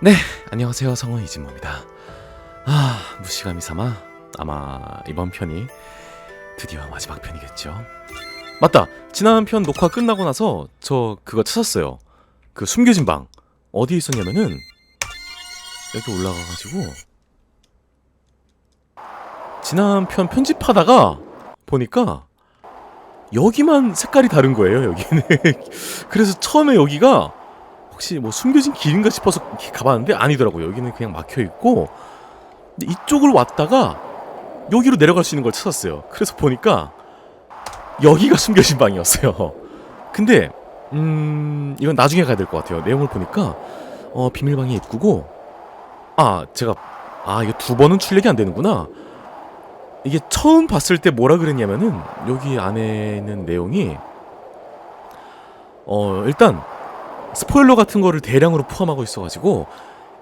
네, 안녕하세요. 성우 이진모입니다. 아, 무시감이 삼아 아마 이번 편이 드디어 마지막 편이겠죠. 맞다. 지난 편 녹화 끝나고 나서 저 그거 찾았어요. 그 숨겨진 방 어디에 있었냐면은 여기 올라가 가지고 지난 편 편집하다가 보니까 여기만 색깔이 다른 거예요. 여기는 그래서 처음에 여기가 혹시 뭐 숨겨진 길인가 싶어서 가봤는데 아니더라고요. 여기는 그냥 막혀 있고 이쪽으로 왔다가 여기로 내려갈 수 있는 걸 찾았어요. 그래서 보니까 여기가 숨겨진 방이었어요. 근데 음 이건 나중에 가야 될 것 같아요. 내용을 보니까 어 비밀방의 입구고 아 제가 아 이거 두 번은 출력이 안 되는구나. 이게 처음 봤을 때 뭐라 그랬냐면은 여기 안에 있는 내용이 어 일단 스포일러 같은 거를 대량으로 포함하고 있어가지고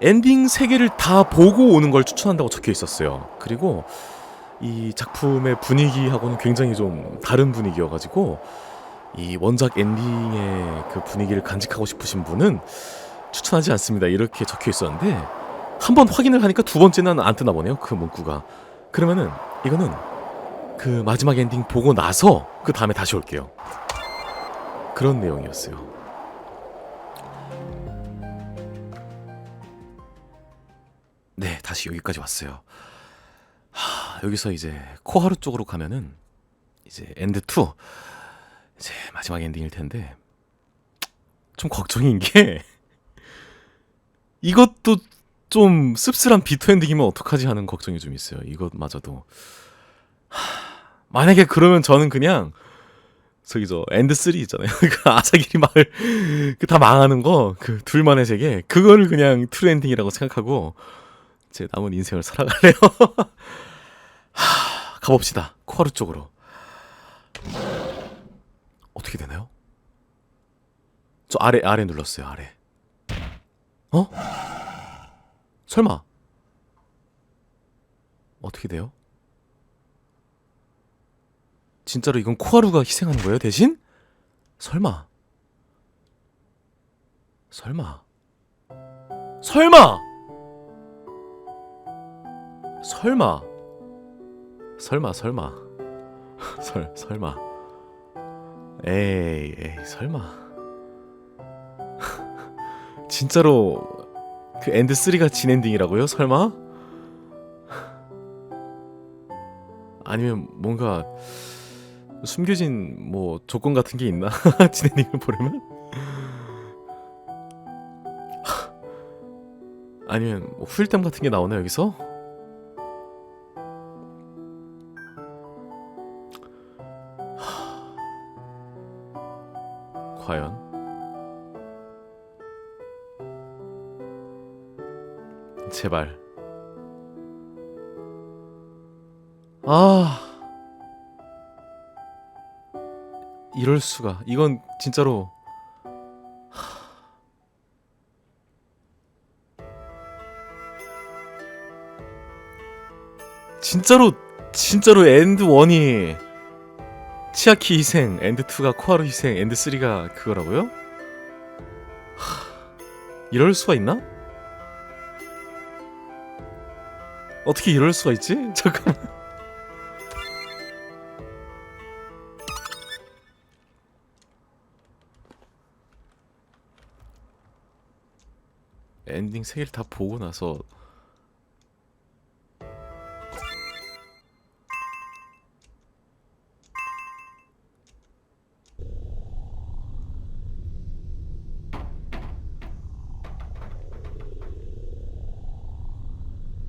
엔딩 세 개를 다 보고 오는 걸 추천한다고 적혀 있었어요. 그리고 이 작품의 분위기하고는 굉장히 좀 다른 분위기여가지고 이 원작 엔딩의 그 분위기를 간직하고 싶으신 분은 추천하지 않습니다. 이렇게 적혀 있었는데 한 번 확인을 하니까 두 번째는 안 뜨나 보네요. 그 문구가. 그러면은 이거는 그 마지막 엔딩 보고 나서 그 다음에 다시 올게요. 그런 내용이었어요. 네, 다시 여기까지 왔어요. 하, 여기서 이제 코하루 쪽으로 가면은 이제 엔드 2 이제 마지막 엔딩일 텐데 좀 걱정인 게 이것도 좀 씁쓸한 비토 엔딩이면 어떡하지 하는 걱정이 좀 있어요. 이것마저도 하, 만약에 그러면 저는 그냥 저기 저 엔드 3 있잖아요. 그 아사기리 마을 그 다 망하는 거 그 둘만의 세계 그거를 그냥 트루 엔딩이라고 생각하고 제 남은 인생을 살아갈래요. 하, 가봅시다. 코하루 쪽으로. 어떻게 되나요? 저 아래 아래 눌렀어요. 아래. 어? 설마 어떻게 돼요? 진짜로 이건 코하루가 희생하는 거예요, 대신? 설마. 설마. 설마. 설마. 설마 설마. 설 설마. 에이, 에이, 설마. 진짜로 그 엔드 3가 진 엔딩이라고요? 설마? 아니면 뭔가 숨겨진 뭐 조건 같은 게 있나? 진 엔딩을 보려면? 아니면 뭐 후일담 같은 게 나오나 여기서? 과연? 제발. 아. 이럴 수가. 이건 진짜로 진짜로 진짜로 엔드 1이 치아키 희생, 엔드 2가 코하루 희생, 엔드 3가 그거라고요? 하, 이럴 수가 있나? 어떻게 이럴 수가 있지? 잠깐만. 엔딩 세 개를 다 보고 나서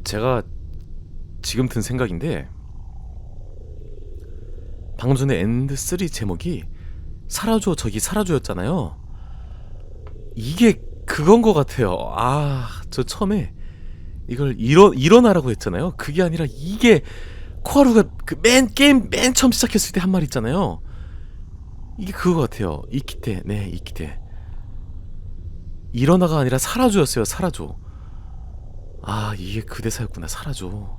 제가 지금 든 생각인데 방금 전에 엔드 3 제목이 사라져 저기 사라져였잖아요. 이게 그건 것 같아요. 아, 저 처음에 이걸 일어 일어나라고 했잖아요. 그게 아니라 이게 코하루가 그 맨 게임 맨 처음 시작했을 때 한 말 있잖아요. 이게 그거 같아요. 이키테, 네, 이키테. 일어나가 아니라 사라져였어요. 사라져. 아 이게 그 대사였구나. 사라져.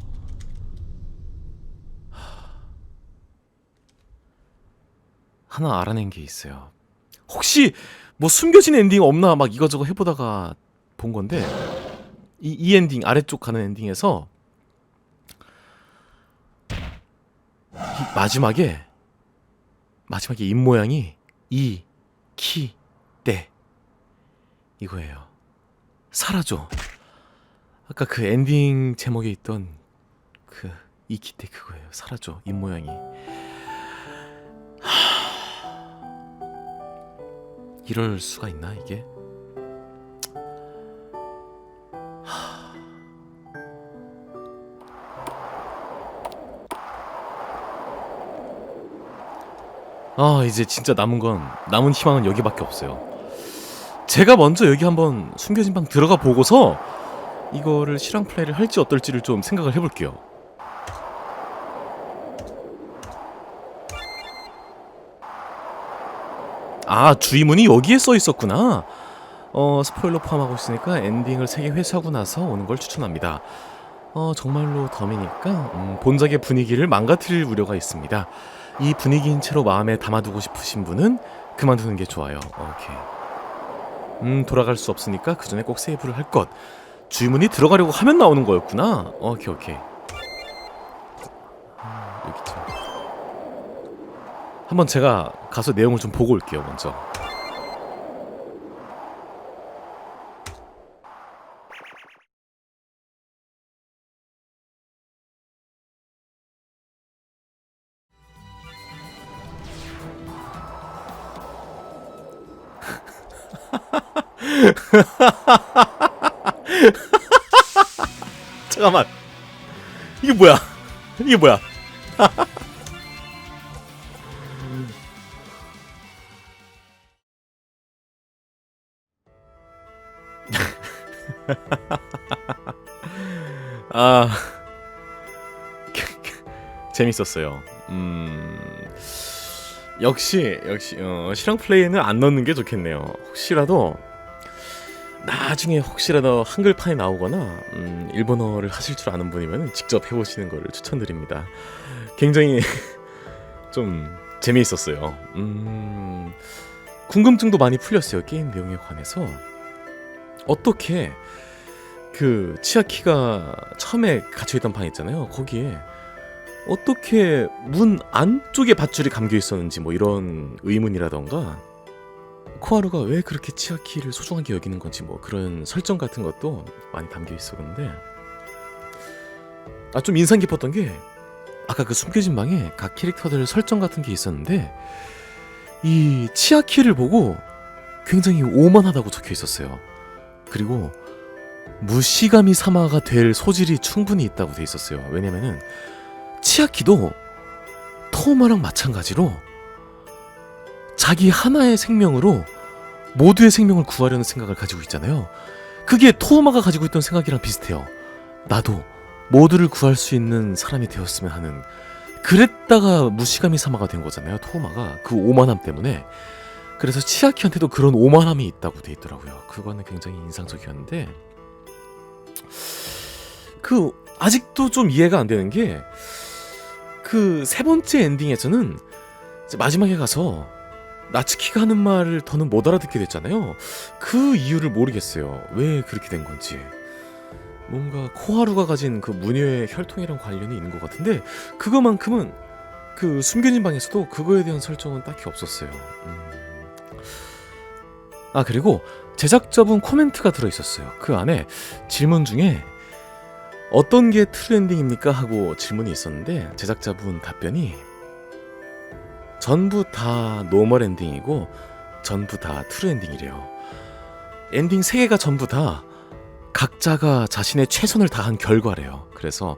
하나 알아낸 게 있어요. 혹시 뭐 숨겨진 엔딩 없나 막 이거저거 해보다가 본 건데 이, 이 엔딩 아래쪽 가는 엔딩에서 이 마지막에 마지막에 입 모양이 이 키 때. 이거예요. 사라져. 아까 그 엔딩 제목에 있던 그 이키 때 그거예요. 사라져. 입 모양이. 하... 이럴 수가 있나 이게? 아 이제 진짜 남은 건 남은 희망은 여기밖에 없어요. 제가 먼저 여기 한번 숨겨진 방 들어가 보고서 이거를 실황 플레이를 할지 어떨지를 좀 생각을 해볼게요. 아 주의문이 여기에 써 있었구나. 어 스포일러 포함하고 있으니까 엔딩을 3개 회수하고 나서 오는 걸 추천합니다. 어 정말로 덤이니까 음, 본작의 분위기를 망가뜨릴 우려가 있습니다. 이 분위기인 채로 마음에 담아두고 싶으신 분은 그만두는 게 좋아요. 오케이. 음 돌아갈 수 없으니까 그 전에 꼭 세이브를 할 것. 주문이 들어가려고 하면 나오는 거였구나. 오케이 오케이. 음, 여기쯤. 한번 제가 가서 내용을 좀 보고 올게요 먼저. 잠깐만. 이게 뭐야? 이게 뭐야? 아 재밌었어요. 음 역시 역시 어, 실황 플레이는 안 넣는 게 좋겠네요. 혹시라도 나중에 혹시라도 한글판이 나오거나 음, 일본어를 하실 줄 아는 분이면 직접 해보시는 거를 추천드립니다. 굉장히 좀 재미있었어요. 음, 궁금증도 많이 풀렸어요. 게임 내용에 관해서 어떻게 그 치아키가 처음에 갇혀있던 방 있잖아요. 거기에 어떻게 문 안쪽에 밧줄이 감겨 있었는지 뭐 이런 의문이라던가 코하루가 왜 그렇게 치아키를 소중하게 여기는 건지 뭐 그런 설정 같은 것도 많이 담겨 있었는데 아 좀 인상 깊었던 게 아까 그 숨겨진 방에 각 캐릭터들 설정 같은 게 있었는데 이 치아키를 보고 굉장히 오만하다고 적혀 있었어요. 그리고 무시가미 사마가 될 소질이 충분히 있다고 돼 있었어요. 왜냐면은 치아키도 토마랑 마찬가지로 자기 하나의 생명으로 모두의 생명을 구하려는 생각을 가지고 있잖아요. 그게 토마가 가지고 있던 생각이랑 비슷해요. 나도 모두를 구할 수 있는 사람이 되었으면 하는 그랬다가 무시가미 사마가 된 거잖아요. 토마가 그 오만함 때문에 그래서 치아키한테도 그런 오만함이 있다고 돼 있더라고요. 그거는 굉장히 인상적이었는데 그 아직도 좀 이해가 안 되는 게 그 세 번째 엔딩에서는 마지막에 가서 나츠키가 하는 말을 더는 못 알아듣게 됐잖아요. 그 이유를 모르겠어요. 왜 그렇게 된 건지. 뭔가 코하루가 가진 그 무녀의 혈통이랑 관련이 있는 것 같은데 그거만큼은 그 숨겨진 방에서도 그거에 대한 설정은 딱히 없었어요. 음. 아 그리고 제작자분 코멘트가 들어 있었어요. 그 안에 질문 중에 어떤 게 트렌딩입니까 하고 질문이 있었는데 제작자분 답변이 전부 다 노멀 엔딩이고 전부 다 트루 엔딩이래요. 엔딩 세 개가 전부 다 각자가 자신의 최선을 다한 결과래요. 그래서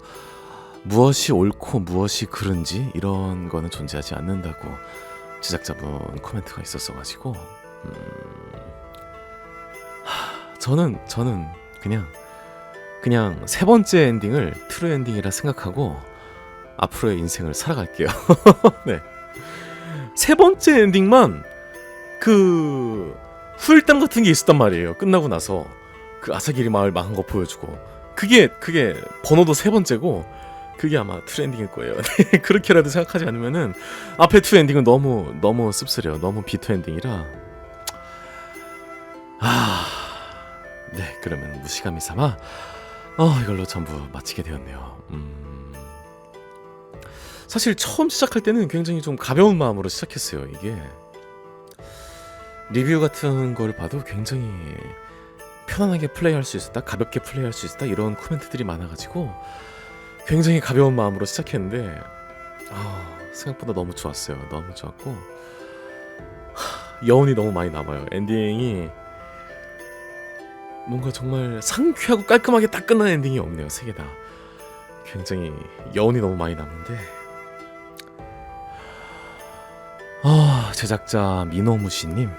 무엇이 옳고 무엇이 그른지 이런 거는 존재하지 않는다고 제작자분 코멘트가 있었어가지고 음... 하, 저는 저는 그냥 그냥 세 번째 엔딩을 트루 엔딩이라 생각하고 앞으로의 인생을 살아갈게요. 네. 세 번째 엔딩만 그 후일담 같은 게 있었단 말이에요. 끝나고 나서 그 아사기리 마을 망한 거 보여주고 그게 그게 번호도 세 번째고 그게 아마 투 엔딩일 거예요. 네, 그렇게라도 생각하지 않으면은 앞에 투 엔딩은 너무 너무 씁쓸해요. 너무 비투 엔딩이라 아 네, 그러면 무시감이 삼아 어, 이걸로 전부 마치게 되었네요. 음... 사실 처음 시작할 때는 굉장히 좀 가벼운 마음으로 시작했어요. 이게 리뷰 같은 걸 봐도 굉장히 편안하게 플레이할 수 있었다, 가볍게 플레이할 수 있었다 이런 코멘트들이 많아가지고 굉장히 가벼운 마음으로 시작했는데 아, 생각보다 너무 좋았어요. 너무 좋았고 하, 여운이 너무 많이 남아요. 엔딩이 뭔가 정말 상쾌하고 깔끔하게 딱 끝난 엔딩이 없네요. 세 개 다. 굉장히 여운이 너무 많이 남는데 제작자 미노무시님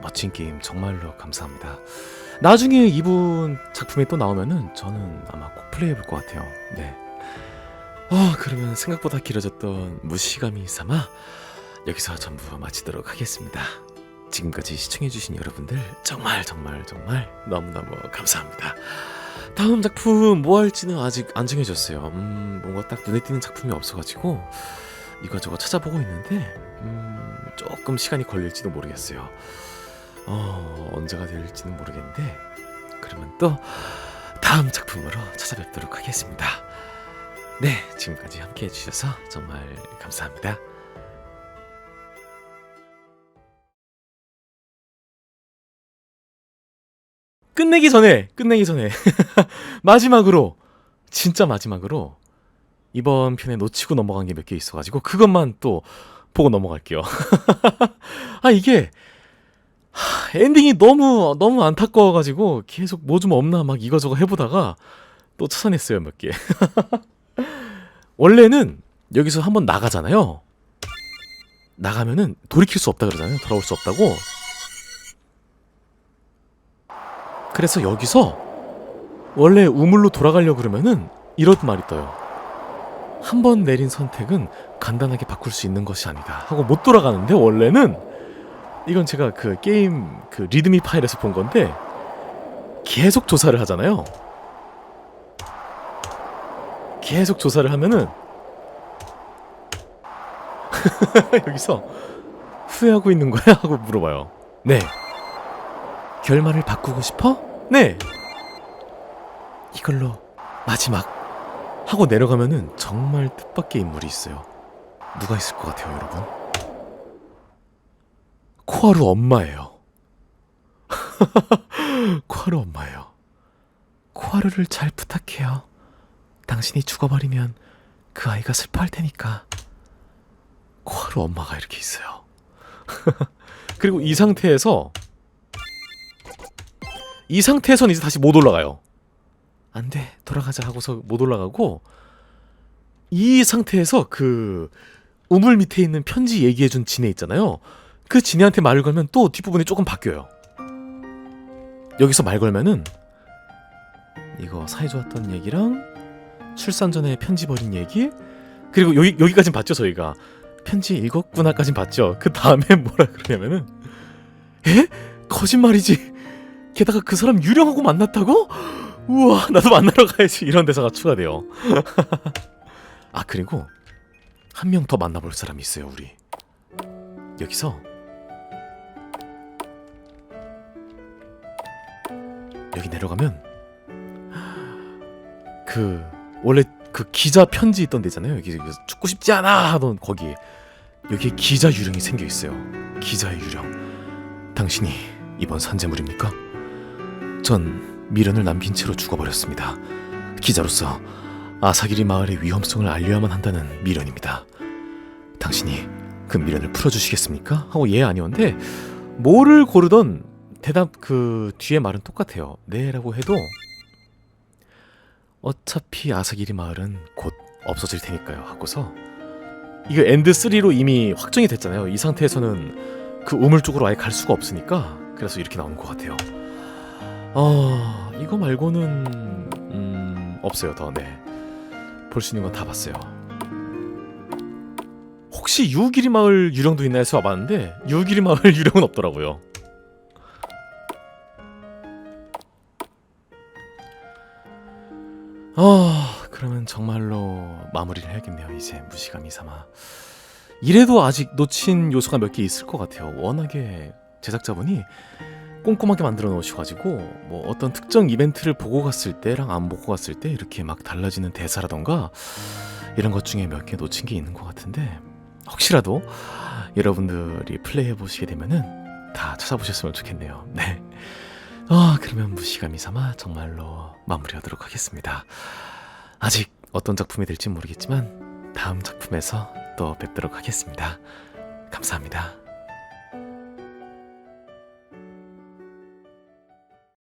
멋진 게임 정말로 감사합니다. 나중에 이분 작품이 또 나오면은 저는 아마 꼭 플레이해볼 것 같아요. 네. 아 그러면 생각보다 길어졌던 무시감이 삼아 여기서 전부 마치도록 하겠습니다. 지금까지 시청해주신 여러분들 정말 정말 정말 너무너무 감사합니다. 다음 작품 뭐 할지는 아직 안 정해졌어요. 음, 뭔가 딱 눈에 띄는 작품이 없어가지고 이거저거 찾아보고 있는데 음, 조금 시간이 걸릴지도 모르겠어요. 어, 언제가 될지는 모르겠는데 그러면 또 다음 작품으로 찾아뵙도록 하겠습니다. 네, 지금까지 함께 해주셔서 정말 감사합니다. 끝내기 전에, 끝내기 전에 마지막으로 진짜 마지막으로 이번 편에 놓치고 넘어간 게 몇 개 있어가지고 그것만 또 보고 넘어갈게요. 아 이게 하, 엔딩이 너무 너무 안타까워가지고 계속 뭐 좀 없나 막 이거저거 해보다가 또 찾아냈어요 몇 개. 원래는 여기서 한번 나가잖아요. 나가면은 돌이킬 수 없다 그러잖아요. 돌아올 수 없다고. 그래서 여기서 원래 우물로 돌아가려고 그러면은 이런 말이 떠요. 한 번 내린 선택은 간단하게 바꿀 수 있는 것이 아니다. 하고 못 돌아가는데 원래는 이건 제가 그 게임 그 리드미 파일에서 본 건데 계속 조사를 하잖아요. 계속 조사를 하면은 여기서 후회하고 있는 거야 하고 물어봐요. 네. 결말을 바꾸고 싶어? 네. 이걸로 마지막 하고 내려가면은 정말 뜻밖의 인물이 있어요. 누가 있을 것 같아요, 여러분? 코하루 엄마예요. 코하루 엄마예요. 코하루를 잘 부탁해요. 당신이 죽어버리면 그 아이가 슬퍼할 테니까. 코하루 엄마가 이렇게 있어요. 그리고 이 상태에서 이 상태에선 이제 다시 못 올라가요. 안 돼, 돌아가자 하고서 못 올라가고 이 상태에서 그 우물 밑에 있는 편지 얘기해준 진애 있잖아요. 그 진애한테 말을 걸면 또 뒷부분이 조금 바뀌어요. 여기서 말 걸면은 이거 사이 좋았던 얘기랑 출산 전에 편지 버린 얘기 그리고 여기 여기까진 봤죠 저희가 편지 읽었구나까진 봤죠. 그 다음에 뭐라 그러냐면은 에 거짓말이지. 게다가 그 사람 유령하고 만났다고? 우와 나도 만나러 가야지 이런 대사가 추가돼요. 아 그리고 한 명 더 만나볼 사람이 있어요 우리. 여기서 여기 내려가면 그 원래 그 기자 편지 있던 데잖아요. 여기 죽고 싶지 않아 하던 거기 여기에 기자 유령이 생겨 있어요. 기자의 유령. 당신이 이번 산재물입니까? 전 미련을 남긴 채로 죽어버렸습니다. 기자로서 아사기리 마을의 위험성을 알려야만 한다는 미련입니다. 당신이 그 미련을 풀어주시겠습니까? 하고 예 아니었는데 뭐를 고르던 대답 그 뒤에 말은 똑같아요. 네라고 해도 어차피 아사기리 마을은 곧 없어질 테니까요. 하고서 이거 엔드 3로 이미 확정이 됐잖아요. 이 상태에서는 그 우물 쪽으로 아예 갈 수가 없으니까 그래서 이렇게 나오는 것 같아요. 아 이거 말고는 음, 없어요 더 네. 볼 수 있는 건 다 봤어요. 혹시 유기리 마을 유령도 있나 해서 와봤는데 유기리 마을 유령은 없더라고요. 아 그러면 정말로 마무리를 해야겠네요. 이제 무시감이 삼아. 이래도 아직 놓친 요소가 몇 개 있을 것 같아요. 워낙에 제작자분이 꼼꼼하게 만들어 놓으셔가지고 뭐 어떤 특정 이벤트를 보고 갔을 때랑 안 보고 갔을 때 이렇게 막 달라지는 대사라던가 이런 것 중에 몇 개 놓친 게 있는 것 같은데 혹시라도 여러분들이 플레이해 보시게 되면은 다 찾아보셨으면 좋겠네요. 네. 아 그러면 무시감이 삼아 정말로 마무리하도록 하겠습니다. 아직 어떤 작품이 될지 모르겠지만 다음 작품에서 또 뵙도록 하겠습니다. 감사합니다.